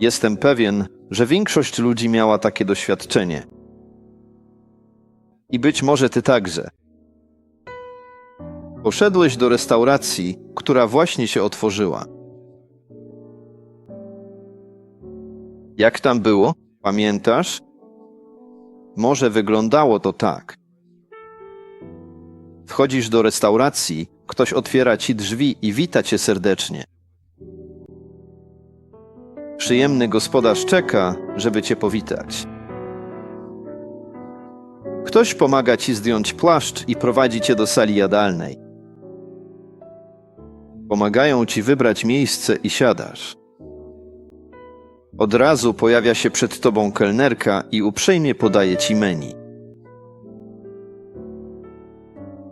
Jestem pewien, że większość ludzi miała takie doświadczenie. I być może ty także. Poszedłeś do restauracji, która właśnie się otworzyła. Jak tam było? Pamiętasz? Może wyglądało to tak. Wchodzisz do restauracji, ktoś otwiera ci drzwi i wita cię serdecznie. Przyjemny gospodarz czeka, żeby cię powitać. Ktoś pomaga ci zdjąć płaszcz i prowadzi cię do sali jadalnej. Pomagają ci wybrać miejsce i siadasz. Od razu pojawia się przed tobą kelnerka i uprzejmie podaje ci menu.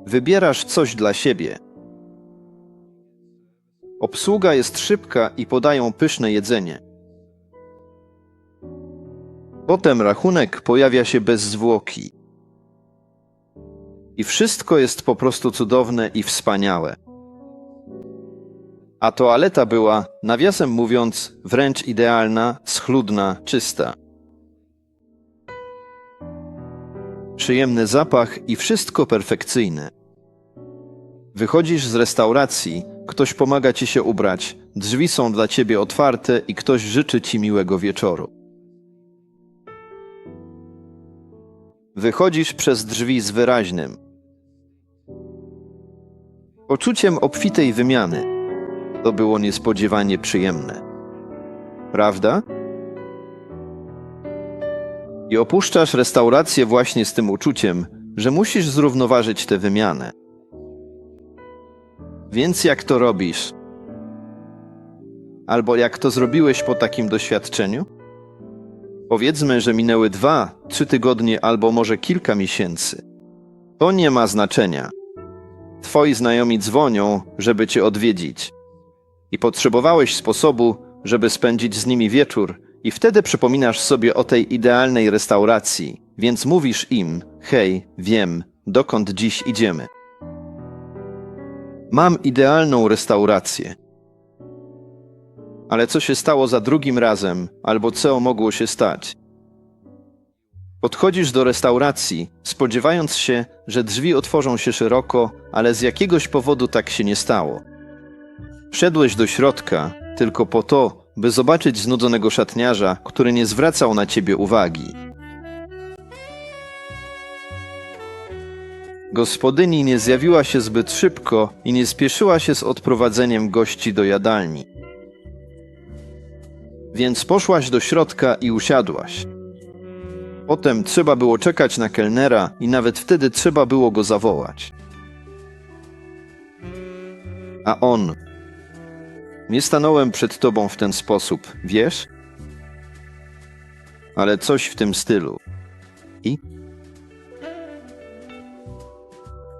Wybierasz coś dla siebie. Obsługa jest szybka i podają pyszne jedzenie. Potem rachunek pojawia się bez zwłoki. I wszystko jest po prostu cudowne i wspaniałe. A toaleta była, nawiasem mówiąc, wręcz idealna, schludna, czysta. Przyjemny zapach i wszystko perfekcyjne. Wychodzisz z restauracji, ktoś pomaga ci się ubrać, drzwi są dla ciebie otwarte i ktoś życzy ci miłego wieczoru. Wychodzisz przez drzwi z wyraźnym, poczuciem obfitej wymiany. To było niespodziewanie przyjemne. Prawda? I opuszczasz restaurację właśnie z tym uczuciem, że musisz zrównoważyć tę wymianę. Więc jak to robisz? Albo jak to zrobiłeś po takim doświadczeniu? Powiedzmy, że minęły dwa, trzy tygodnie albo może kilka miesięcy. To nie ma znaczenia. Twoi znajomi dzwonią, żeby cię odwiedzić. I potrzebowałeś sposobu, żeby spędzić z nimi wieczór, i wtedy przypominasz sobie o tej idealnej restauracji, więc mówisz im: Hej, wiem, dokąd dziś idziemy. Mam idealną restaurację. Ale co się stało za drugim razem, albo co mogło się stać? Podchodzisz do restauracji, spodziewając się, że drzwi otworzą się szeroko, ale z jakiegoś powodu tak się nie stało. Wszedłeś do środka tylko po to, by zobaczyć znudzonego szatniarza, który nie zwracał na ciebie uwagi. Gospodyni nie zjawiła się zbyt szybko i nie spieszyła się z odprowadzeniem gości do jadalni. Więc poszłaś do środka i usiadłaś. Potem trzeba było czekać na kelnera i nawet wtedy trzeba było go zawołać. A on. Nie stanąłem przed tobą w ten sposób, wiesz? Ale coś w tym stylu. I?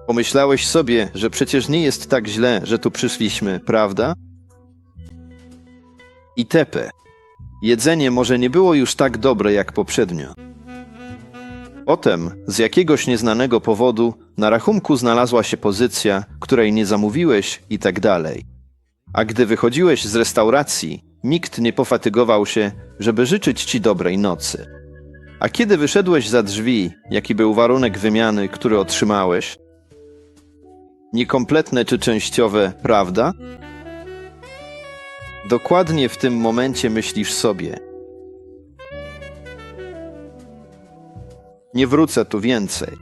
Pomyślałeś sobie, że przecież nie jest tak źle, że tu przyszliśmy, prawda? I tepe. Jedzenie może nie było już tak dobre jak poprzednio. Potem, z jakiegoś nieznanego powodu, na rachunku znalazła się pozycja, której nie zamówiłeś i tak dalej. A gdy wychodziłeś z restauracji, nikt nie pofatygował się, żeby życzyć ci dobrej nocy. A kiedy wyszedłeś za drzwi, jaki był warunek wymiany, który otrzymałeś? Niekompletne czy częściowe, prawda? Dokładnie w tym momencie myślisz sobie: Nie wrócę tu więcej.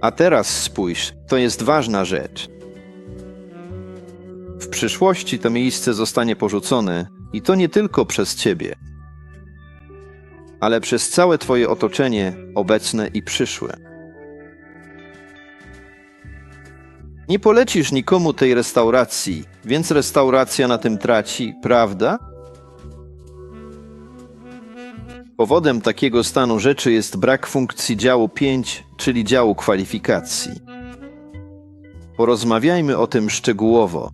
A teraz spójrz, to jest ważna rzecz. W przyszłości to miejsce zostanie porzucone i to nie tylko przez ciebie, ale przez całe twoje otoczenie, obecne i przyszłe. Nie polecisz nikomu tej restauracji, więc restauracja na tym traci, prawda? Powodem takiego stanu rzeczy jest brak funkcji działu 5, czyli działu kwalifikacji. Porozmawiajmy o tym szczegółowo.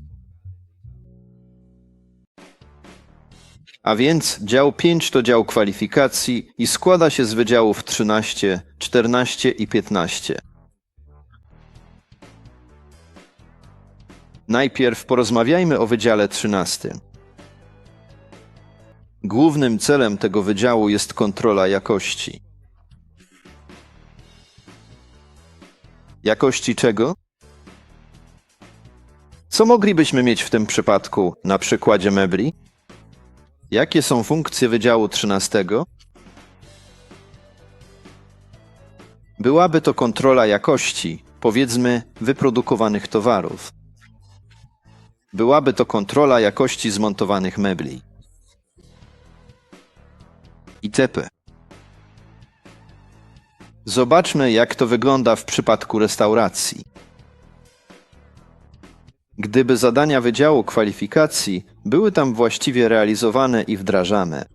A więc dział 5 to dział kwalifikacji i składa się z wydziałów 13, 14 i 15. Najpierw porozmawiajmy o Wydziale 13. Głównym celem tego wydziału jest kontrola jakości. Jakości czego? Co moglibyśmy mieć w tym przypadku na przykładzie mebli? Jakie są funkcje Wydziału 13? Byłaby to kontrola jakości, powiedzmy, wyprodukowanych towarów. Byłaby to kontrola jakości zmontowanych mebli. Itp. Zobaczmy, jak to wygląda w przypadku restauracji. Gdyby zadania Wydziału Kwalifikacji były tam właściwie realizowane i wdrażane,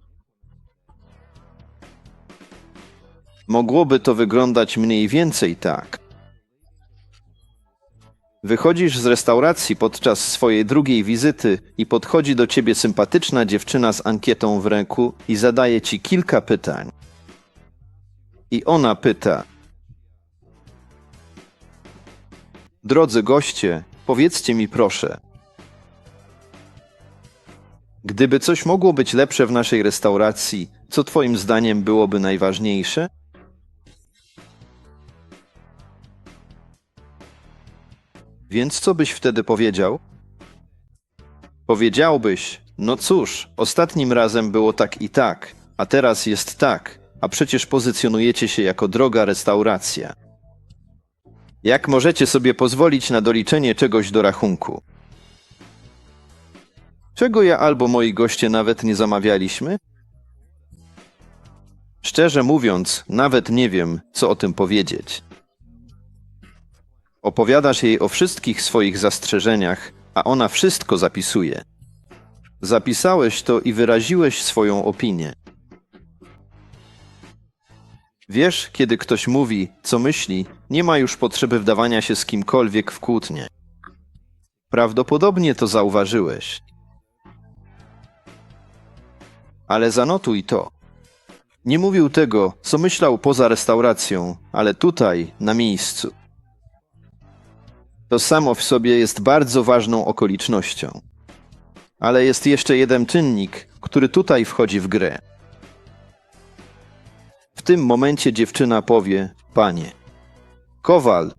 mogłoby to wyglądać mniej więcej tak. Wychodzisz z restauracji podczas swojej drugiej wizyty i podchodzi do ciebie sympatyczna dziewczyna z ankietą w ręku i zadaje ci kilka pytań. I ona pyta: Drodzy goście, powiedzcie mi proszę, gdyby coś mogło być lepsze w naszej restauracji, co Twoim zdaniem byłoby najważniejsze? Więc co byś wtedy powiedział? Powiedziałbyś, no cóż, ostatnim razem było tak i tak, a teraz jest tak, a przecież pozycjonujecie się jako droga restauracja. Jak możecie sobie pozwolić na doliczenie czegoś do rachunku? Czego ja albo moi goście nawet nie zamawialiśmy? Szczerze mówiąc, nawet nie wiem, co o tym powiedzieć. Opowiadasz jej o wszystkich swoich zastrzeżeniach, a ona wszystko zapisuje. Zapisałeś to i wyraziłeś swoją opinię. Wiesz, kiedy ktoś mówi, co myśli, nie ma już potrzeby wdawania się z kimkolwiek w kłótnie. Prawdopodobnie to zauważyłeś. Ale zanotuj to. Nie mówił tego, co myślał poza restauracją, ale tutaj, na miejscu. To samo w sobie jest bardzo ważną okolicznością. Ale jest jeszcze jeden czynnik, który tutaj wchodzi w grę. W tym momencie dziewczyna powie: Panie, Kowal.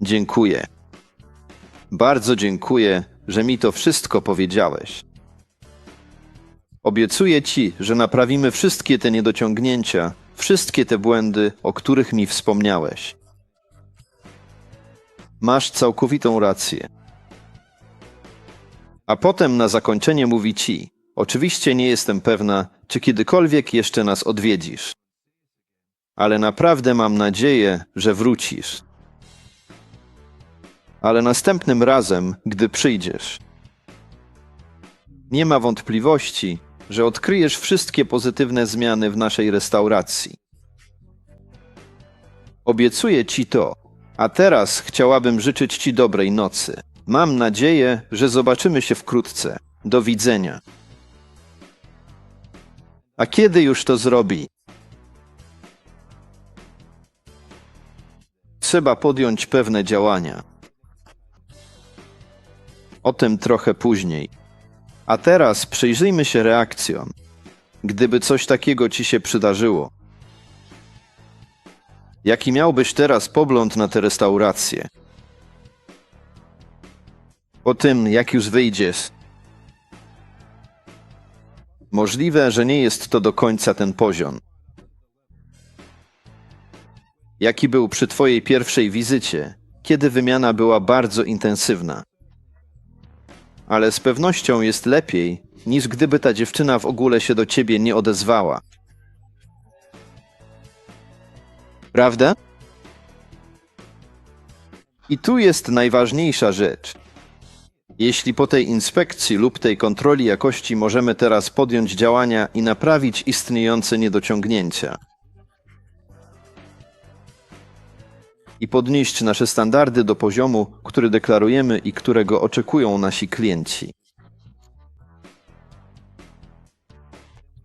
Dziękuję. Bardzo dziękuję, że mi to wszystko powiedziałeś. Obiecuję ci, że naprawimy wszystkie te niedociągnięcia, wszystkie te błędy, o których mi wspomniałeś. Masz całkowitą rację. A potem na zakończenie mówi ci: Oczywiście nie jestem pewna, czy kiedykolwiek jeszcze nas odwiedzisz. Ale naprawdę mam nadzieję, że wrócisz. Ale następnym razem, gdy przyjdziesz, nie ma wątpliwości, że odkryjesz wszystkie pozytywne zmiany w naszej restauracji. Obiecuję ci to. A teraz chciałabym życzyć ci dobrej nocy. Mam nadzieję, że zobaczymy się wkrótce. Do widzenia. A kiedy już to zrobi? Trzeba podjąć pewne działania. O tym trochę później. A teraz przyjrzyjmy się reakcjom. Gdyby coś takiego ci się przydarzyło. Jaki miałbyś teraz pogląd na tę restaurację? Po tym, jak już wyjdziesz. Możliwe, że nie jest to do końca ten poziom. Jaki był przy Twojej pierwszej wizycie, kiedy wymiana była bardzo intensywna? Ale z pewnością jest lepiej, niż gdyby ta dziewczyna w ogóle się do Ciebie nie odezwała. Prawda? I tu jest najważniejsza rzecz. Jeśli po tej inspekcji lub tej kontroli jakości możemy teraz podjąć działania i naprawić istniejące niedociągnięcia i podnieść nasze standardy do poziomu, który deklarujemy i którego oczekują nasi klienci,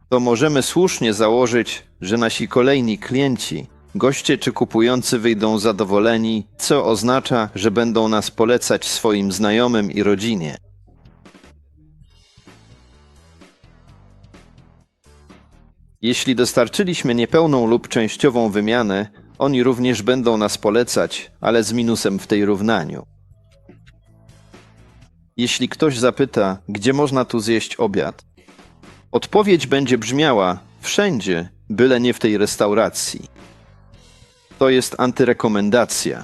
to możemy słusznie założyć, że nasi kolejni klienci Goście czy kupujący wyjdą zadowoleni, co oznacza, że będą nas polecać swoim znajomym i rodzinie. Jeśli dostarczyliśmy niepełną lub częściową wymianę, oni również będą nas polecać, ale z minusem w tej równaniu. Jeśli ktoś zapyta, gdzie można tu zjeść obiad, odpowiedź będzie brzmiała: wszędzie, byle nie w tej restauracji. To jest antyrekomendacja.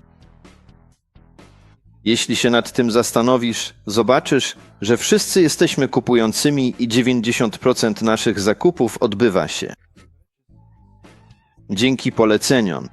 Jeśli się nad tym zastanowisz, zobaczysz, że wszyscy jesteśmy kupującymi i 90% naszych zakupów odbywa się. Dzięki poleceniom